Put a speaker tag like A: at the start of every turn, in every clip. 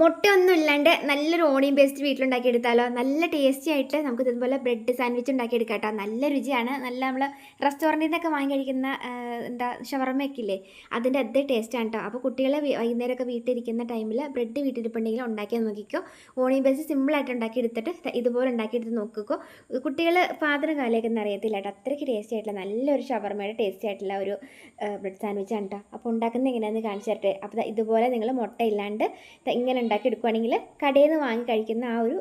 A: മുട്ടയൊന്നും ഇല്ലാണ്ട് നല്ലൊരു onion paste വീട്ടിലുണ്ടാക്കി എടുത്താലോ നല്ല ടേസ്റ്റി ആയിട്ട് നമുക്ക് ഇതുപോലെ ബ്രെഡ് സാൻഡ്വിച്ച് ഉണ്ടാക്കി എടുക്കാം കേട്ടോ നല്ല രുചിയാണ്. നല്ല നമ്മൾ റെസ്റ്റോറന്റിൽ നിന്നൊക്കെ വാങ്ങി കഴിക്കുന്ന എന്താ ഷവർമ്മയൊക്കെ ഇല്ലേ അതിന്റെ അതേ ടേസ്റ്റാണ് കേട്ടോ അപ്പോൾ കുട്ടികളെ വൈകുന്നേരമൊക്കെ വീട്ടിലിരിക്കുന്ന ടൈമിൽ ബ്രെഡ് വീട്ടിലിരിപ്പുണ്ടെങ്കിൽ ഉണ്ടാക്കി നോക്കിക്കോ. ഓണിയൻ പേസ്റ്റ് സിമ്പിളായിട്ട് ഉണ്ടാക്കി എടുത്തിട്ട് ഇതുപോലെ ഉണ്ടാക്കി എടുത്ത് നോക്കിക്കോ കുട്ടികൾ പാത്രം കാലിയൊക്കെ അറിയത്തില്ല കേട്ടോ അത്രയ്ക്ക് ടേസ്റ്റി ആയിട്ടുള്ള നല്ലൊരു ഷവർമ്മയുടെ ടേസ്റ്റി ആയിട്ടുള്ള ഒരു ബ്രെഡ് സാൻഡ്വിച്ച് ആണ് കേട്ടോ അപ്പോൾ ഉണ്ടാക്കുന്നത് എങ്ങനെയാണെന്ന് കാണിച്ചു തരട്ടെ? അപ്പോൾ ഇതുപോലെ നിങ്ങൾ മുട്ട ഇല്ലാണ്ട് ഇങ്ങനെ ഉണ്ടാക്കി എടുക്കുവാണെങ്കിൽ കടയിൽ നിന്ന് വാങ്ങി കഴിക്കുന്ന ആ ഒരു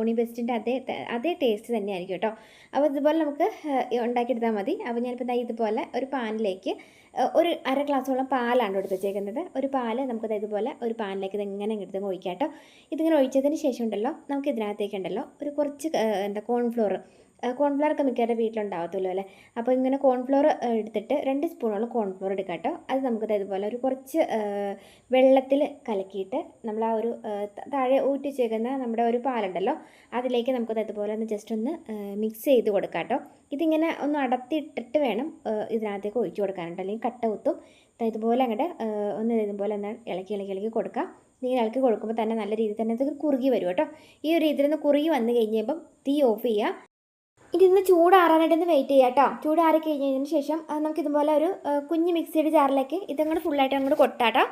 A: ഓണി ബെസ്റ്റിന്റെ അതേ അതേ ടേസ്റ്റ് തന്നെയായിരിക്കും കേട്ടോ. അപ്പോൾ ഇതുപോലെ നമുക്ക് ഉണ്ടാക്കിയെടുത്താൽ മതി. അപ്പോൾ ഞാനിപ്പോൾ ഇതാ ഇതുപോലെ ഒരു പാനിലേക്ക് ഒരു അര ഗ്ലാസ്സോളം പാലാണ് എടുത്ത് വെച്ചേക്കുന്നത്. ഒരു പാൽ നമുക്ക് ദാ ഇതുപോലെ ഒരു പാനിലേക്ക് ഇത് ഇങ്ങനെ എടുത്ത് ഒഴിക്കാം കേട്ടോ. ഇതിങ്ങനെ ഒഴിച്ചതിന് ശേഷം ഉണ്ടല്ലോ നമുക്ക് ഇതിനകത്തേക്ക് ഉണ്ടല്ലോ ഒരു കുറച്ച് എന്താ കോൺഫ്ലോർ കോൺഫ്ലവർ ഒക്കെ മിക്കവാറും വീട്ടിലുണ്ടാവത്തുള്ളൂ അല്ലേ? അപ്പോൾ ഇങ്ങനെ കോൺഫ്ലോർ എടുത്തിട്ട് രണ്ട് സ്പൂണോളം കോൺഫ്ലോർ എടുക്കാം കേട്ടോ. അത് നമുക്ക് ഇതേപോലെ ഒരു കുറച്ച് വെള്ളത്തിൽ കലക്കിയിട്ട് നമ്മൾ ആ ഒരു താഴെ ഊറ്റി ചേർക്കുന്ന നമ്മുടെ ഒരു പാലുണ്ടല്ലോ അതിലേക്ക് നമുക്ക് ഇതേപോലെ ഒന്ന് ജസ്റ്റ് ഒന്ന് മിക്സ് ചെയ്ത് കൊടുക്കാം കേട്ടോ. ഇതിങ്ങനെ ഒന്ന് അടത്തിയിട്ടിട്ട് വേണം ഇതിനകത്തേക്ക് ഒഴിച്ചു കൊടുക്കാനുണ്ട് അല്ലെങ്കിൽ കട്ട കുത്തും. ഇതുപോലെ അങ്ങോട്ട് ഒന്ന് ഇതുപോലെ ഒന്ന് ഇളക്കി ഇളക്കി ഇളക്കി കൊടുക്കാം. ഇങ്ങനെ ഇളക്കി കൊടുക്കുമ്പോൾ തന്നെ നല്ല രീതിയിൽ തന്നെ ഇത് കുറുകി വരും കേട്ടോ. ഈ ഒരു രീതിയിൽ ഒന്ന് കുറുകി വന്നു കഴിഞ്ഞപ്പം തീ ഓഫ് ചെയ്യുക ഇനി ഇന്ന് ചൂടാറാനായിട്ട് ഒന്ന് വെയിറ്റ് ചെയ്യാം കേട്ടോ ചൂടാറി കഴിഞ്ഞതിന് ശേഷം നമുക്ക് ഇതുപോലെ ഒരു കുഞ്ഞ് മിക്സിയുടെ ജാറിലേക്ക് ഇതങ്ങോട്ട് ഫുള്ളായിട്ട് അങ്ങോട്ട് കൊട്ടാട്ടോ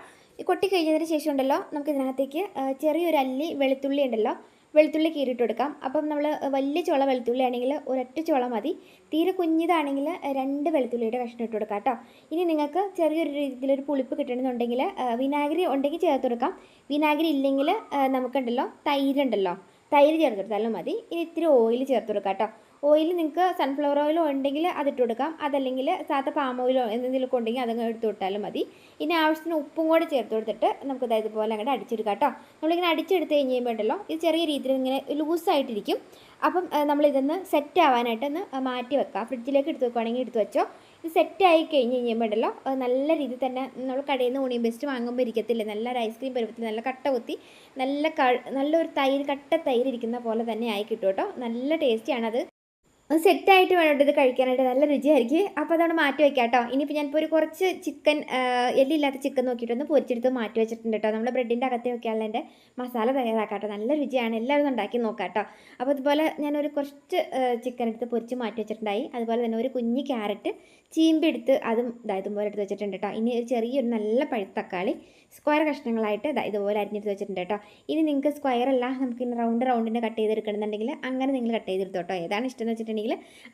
A: ഈ കൊട്ടി കഴിഞ്ഞതിന് ശേഷം ഉണ്ടല്ലോ നമുക്ക് ഇതിനകത്തേക്ക് ചെറിയൊരു അല്ലി വെളുത്തുള്ളി ഉണ്ടല്ലോ വെളുത്തുള്ളി കീറിയിട്ട് കൊടുക്കാം. അപ്പം നമ്മൾ വലിയ ചുള വെളുത്തുള്ളി ആണെങ്കിൽ ഒരൊറ്റ ചുള മതി. തീരെ കുഞ്ഞിതാണെങ്കിൽ രണ്ട് വെളുത്തുള്ളിയുടെ കഷ്ണം ഇട്ട് കൊടുക്കാം കേട്ടോ ഇനി നിങ്ങൾക്ക് ചെറിയൊരു രീതിയിലൊരു പുളിപ്പ് കിട്ടണമെന്നുണ്ടെങ്കിൽ വിനാഗിരി ഉണ്ടെങ്കിൽ ചേർത്ത് കൊടുക്കാം. വിനാഗിരി ഇല്ലെങ്കിൽ നമുക്കുണ്ടല്ലോ തൈരുണ്ടല്ലോ തൈര് ചേർത്ത് കൊടുത്താലും മതി. ഇനി ഇത്തിരി ഓയിൽ ചേർത്ത് കൊടുക്കാം കേട്ടോ ഓയിൽ നിങ്ങൾക്ക് സൺഫ്ലവർ ഓയിലോ ഉണ്ടെങ്കിൽ അതിട്ട് കൊടുക്കാം. അതല്ലെങ്കിൽ സാധാ പാം ഓയിലോ എന്തെങ്കിലുമൊക്കെ ഉണ്ടെങ്കിൽ അതങ്ങ് എടുത്ത് കൊടുത്താലും മതി. ഇനി ആവശ്യത്തിന് ഉപ്പും കൂടെ ചേർത്ത് കൊടുത്തിട്ട് നമുക്ക് അതായത് പോലെ അങ്ങോട്ട് അടിച്ചെടുക്കാം കേട്ടോ നമ്മളിങ്ങനെ അടിച്ചെടുത്ത് കഴിഞ്ഞ് കഴിയുമ്പോഴല്ലോ ഇത് ചെറിയ രീതിയിൽ ഇങ്ങനെ ലൂസായിട്ടിരിക്കും. അപ്പം നമ്മളിതൊന്ന് സെറ്റ് ആവാനായിട്ട് ഒന്ന് മാറ്റി വെക്കാം. ഫ്രിഡ്ജിലേക്ക് എടുത്ത് വെക്കുവാണെങ്കിൽ എടുത്ത് വെച്ചോ. ഇത് സെറ്റ് ആയി കഴിഞ്ഞ് കഴിയുമ്പോഴല്ലോ നല്ല രീതിയിൽ തന്നെ നമ്മൾ കടയിൽ നിന്ന് ഊണിയും ബെസ്റ്റ് വാങ്ങുമ്പോൾ ഇരിക്കത്തില്ല? നല്ല ഒരു ഐസ്ക്രീം പരുവത്തിൽ നല്ല കട്ട കുത്തി നല്ല ക നല്ലൊരു തൈര് കട്ട തൈര് ഇരിക്കുന്ന പോലെ തന്നെ ആയി കിട്ടും കേട്ടോ നല്ല ടേസ്റ്റിയാണ് അത് സെറ്റായിട്ട് വേണം ഇത് കഴിക്കാനായിട്ട്. നല്ല രുചിയായിരിക്കും. അപ്പോൾ അതവിടെ മാറ്റി വയ്ക്കാം കേട്ടോ. ഇനിയിപ്പോൾ ഞാനിപ്പോൾ ഒരു കുറച്ച് ചിക്കൻ എല്ലില്ലാത്ത ചിക്കൻ നോക്കിയിട്ടൊന്ന് പൊരിച്ചെടുത്ത് മാറ്റി വെച്ചിട്ടുണ്ട് കേട്ടോ. നമ്മൾ ബ്രെഡിന്റെ അകത്ത് വയ്ക്കാനുള്ള എന്റെ മസാല തയ്യാറാക്കാം കേട്ടോ. നല്ല രുചിയാണ്. എല്ലാവരും ഒന്ന് ഉണ്ടാക്കി നോക്കാം കേട്ടോ. അപ്പോൾ അതുപോലെ ഞാനൊരു കുറച്ച് ചിക്കൻ എടുത്ത് പൊരിച്ച് മാറ്റി വെച്ചിട്ടുണ്ടായി. അതുപോലെ തന്നെ ഒരു കുഞ്ഞ് ക്യാരറ്റ് ചീമ്പി എടുത്ത് അതും ഇതാ ഇതുപോലെ എടുത്ത് വെച്ചിട്ടുണ്ട് കേട്ടോ. ഇനി ഒരു ചെറിയൊരു നല്ല പഴുത്തക്കാളി സ്ക്വയർ കഷ്ണങ്ങളായിട്ട് ഇതാ ഇതുപോലെ അരിഞ്ഞെടുത്ത് വെച്ചിട്ടുണ്ട് കേട്ടോ. ഇനി നിങ്ങൾക്ക് സ്ക്വയർ അല്ല നമുക്ക് ഇനി റൗണ്ട് റൗണ്ടിന് കട്ട് ചെയ്തെടുക്കണമെന്നുണ്ടെങ്കിൽ അങ്ങനെ നിങ്ങൾ കട്ട് ചെയ്തെടുത്തോട്ടോ ഏതാണ് ഇഷ്ടം എന്ന് വെച്ചിട്ടുണ്ടെങ്കിൽ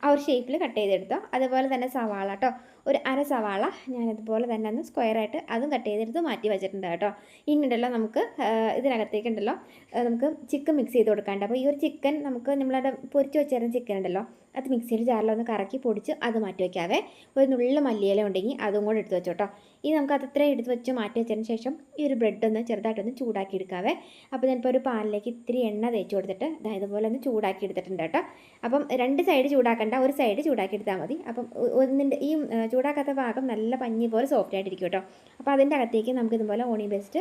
A: ആ ഒരു ഷേപ്പിൽ കട്ട് ചെയ്തെടുത്തോ. അതുപോലെ തന്നെ സവാള കേട്ടോ ഒരു അര സവാള ഞാനതുപോലെ തന്നെ ഒന്ന് സ്ക്വയറായിട്ട് അതും കട്ട് ചെയ്തെടുത്ത് മാറ്റി വെച്ചിട്ടുണ്ട് കേട്ടോ. ഇനി ഉണ്ടല്ലോ നമുക്ക് ആ, ഇതിനകത്തേക്ക് ഉണ്ടല്ലോ ആ, നമുക്ക് ചിക്കൻ മിക്സ് ചെയ്ത് കൊടുക്കാണ്ട് അപ്പോൾ ഈ ഒരു ചിക്കൻ നമുക്ക് നമ്മളവിടെ പൊരിച്ച് വെച്ചിരുന്ന ചിക്കൻ ഉണ്ടല്ലോ അത് മിക്സിയിൽ ജാറിലൊന്ന് കറക്കി പൊടിച്ച് അത് മാറ്റി വയ്ക്കാവേ ഒരു നുള്ള മല്ലിയില ഉണ്ടെങ്കിൽ അതും കൂടെ എടുത്ത് വെച്ചോട്ടോ. ഇനി നമുക്ക് അത് ഇത്രയും എടുത്ത് വെച്ച് മാറ്റി വെച്ചതിന് ശേഷം ഈ ഒരു ബ്രെഡ് ഒന്ന് ചെറുതായിട്ടൊന്ന് ചൂടാക്കി എടുക്കാവേ. അപ്പോൾ ഞാനിപ്പോൾ ഒരു പാനിലേക്ക് ഇത്തിരി എണ്ണ തേച്ച് കൊടുത്തിട്ട് അതായത് പോലെ ഒന്ന് ചൂടാക്കി എടുത്തിട്ടുണ്ട് കേട്ടോ. അപ്പം രണ്ട് സൈഡ് ചൂടാക്കണ്ട ഒരു സൈഡ് ചൂടാക്കി എടുത്താൽ മതി. അപ്പം ഒന്നിന്റെ ഈ ചൂടാക്കാത്ത ഭാഗം നല്ല പഞ്ഞി പോലെ സോഫ്റ്റ് ആയിട്ടിരിക്കും കേട്ടോ. അപ്പോൾ അതിന്റെ അകത്തേക്ക് നമുക്ക് ഇതുപോലെ ഓണി ബെസ്റ്റ്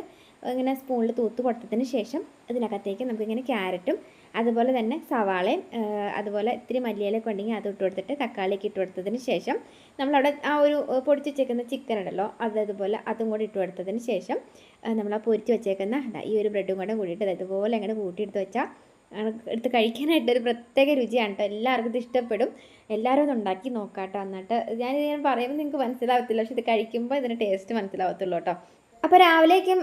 A: ഇങ്ങനെ സ്പൂണിൽ തൂത്ത് കൊടുത്തതിന് ശേഷം ഇതിനകത്തേക്ക് നമുക്കിങ്ങനെ ക്യാരറ്റും അതുപോലെ തന്നെ സവാളയും അതുപോലെ ഇത്തിരി മല്ലിയിലൊക്കെ ഉണ്ടെങ്കിൽ അത് ഇട്ട് കൊടുത്തിട്ട് തക്കാളിയൊക്കെ ഇട്ട് കൊടുത്തതിന് ശേഷം നമ്മളവിടെ ആ ഒരു പൊടിച്ച് വെച്ചേക്കുന്ന ചിക്കൻ ഉണ്ടല്ലോ അത് അതുപോലെ അതും കൂടി ഇട്ട് കൊടുത്തതിന് ശേഷം നമ്മൾ ആ പൊരിച്ച് വെച്ചേക്കുന്ന ഈ ഒരു ബ്രെഡും കൂടെ കൂടിയിട്ട് അതുപോലെ അങ്ങനെ കൂട്ടിയെടുത്ത് വെച്ചാൽ എടുത്ത് കഴിക്കാനായിട്ട് ഒരു പ്രത്യേക രുചിയാണ് കേട്ടോ എല്ലാവർക്കും ഇത് ഇഷ്ടപ്പെടും. എല്ലാവരും അത് ഉണ്ടാക്കി നോക്കാം കേട്ടോ എന്നിട്ട് ഞാൻ ഞാൻ പറയുമ്പോൾ നിങ്ങൾക്ക് മനസ്സിലാവത്തില്ല. പക്ഷെ ഇത് കഴിക്കുമ്പോൾ ഇതിന്റെ ടേസ്റ്റ് മനസ്സിലാവത്തുള്ളൂ കേട്ടോ അപ്പോൾ രാവിലേക്കും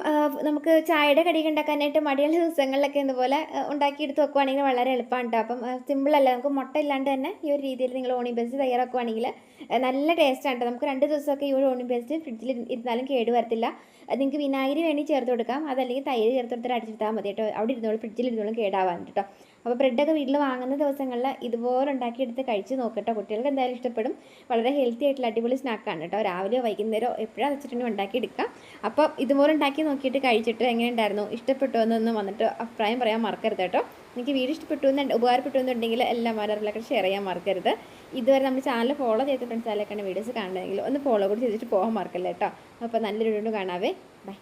A: നമുക്ക് ചായയുടെ കടിയൊക്കെ ഉണ്ടാക്കാനായിട്ട് മടിയുള്ള ദിവസങ്ങളിലൊക്കെ ഇതുപോലെ ഉണ്ടാക്കിയെടുത്ത് വെക്കുവാണെങ്കിൽ വളരെ എളുപ്പമാണ് കേട്ടോ അപ്പം സിമ്പിളല്ല നമുക്ക് മുട്ട ഇല്ലാണ്ട് തന്നെ ഈ ഒരു രീതിയിൽ നിങ്ങൾ ഓണി ബേസ്റ്റ് തയ്യാറാക്കുവാണെങ്കിൽ നല്ല ടേസ്റ്റാണ് നമുക്ക് രണ്ട് ദിവസമൊക്കെ ഈ ഒരു ഓണി ബേസ്റ്റ് ഫ്രിഡ്ജിൽ ഇരുന്നാലും കേട് വരത്തില്ല. നിങ്ങൾക്ക് വിനാഗിരി വേണ്ടി ചേർത്ത് കൊടുക്കാം. അതല്ലെങ്കിൽ തൈര് ചേർത്ത് കൊടുത്തിട്ട് അടിച്ചെടുത്താൽ മതി കേട്ടോ അവിടെ ഇരുന്നോളും ഫ്രിഡ്ജിൽ ഇരുന്നോളും കേടാവാൻ കേട്ടോ അപ്പോൾ ബ്രെഡൊക്കെ വീട്ടിൽ വാങ്ങുന്ന ദിവസങ്ങളിൽ ഇതുപോലെ ഉണ്ടാക്കിയെടുത്ത് കഴിച്ച് നോക്കട്ടോ. കുട്ടികൾക്ക് എന്തായാലും ഇഷ്ടപ്പെടും. വളരെ ഹെൽത്തി ആയിട്ടുള്ള അടിപൊളി സ്നാക്കാണ് കേട്ടോ. രാവിലെയോ വൈകുന്നേരമോ എപ്പോഴാണ് വെച്ചിട്ടുണ്ടെങ്കിൽ ഉണ്ടാക്കിയെടുക്കാം അപ്പോൾ ഇതുപോലെ ഉണ്ടാക്കി നോക്കിയിട്ട് കഴിച്ചിട്ട് എങ്ങനെ ഉണ്ടായിരുന്നു ഇഷ്ടപ്പെട്ടോ എന്നൊന്ന് വന്നിട്ട് അഭിപ്രായം പറയാൻ മറക്കരുത് കേട്ടോ. എനിക്ക് വീട് ഇഷ്ടപ്പെട്ടു എന്ന് ഉപകാരപ്പെട്ടു എന്നുണ്ടെങ്കിൽ എല്ലാം മാനറിലൊക്കെ ഷെയർ ചെയ്യാൻ മറക്കരുത്. ഇതുവരെ നമ്മൾ ചാനൽ ഫോളോ ചെയ്ത ഫ്രണ്ട്സ് ആരൊക്കെയാണ് വീഡിയോസ് കാണണമെങ്കിൽ ഒന്ന് ഫോളോ കൂടി ചെയ്തിട്ട് പോകാൻ മറക്കല്ലേ കേട്ടോ. അപ്പോൾ നല്ലൊരു വീണ്ടും കാണാവേ. ബൈ